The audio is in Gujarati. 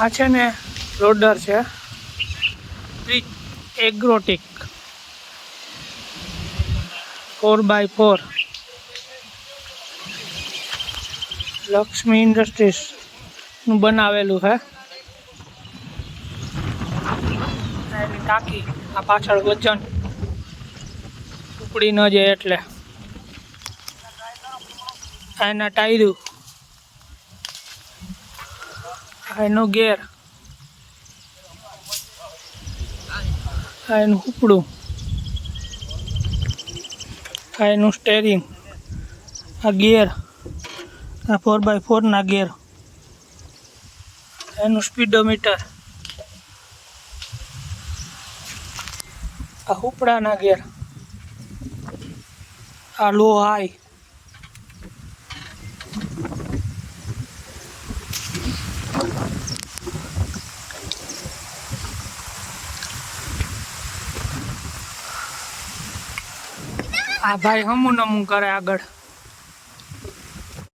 આ છે ને લોડર છે. એગ્રોટિક ફોર બાય ફોર લક્ષ્મી ઇન્ડસ્ટ્રીઝનું બનાવેલું છે. એની ટાંકી, આ પાછળ વજન. ઉપડી ન જાય એટલે. એના ટાયરું. આ એનો ગેર આયનું હુપડું આયનું સ્ટેરિંગ આ ગેર આ ફોર બાય ફોરના ગેર એનું સ્પીડોમીટર આ હુપડાના ગેર આ લો હાઈ આ ભાઈ હમું નમું કરે આગળ.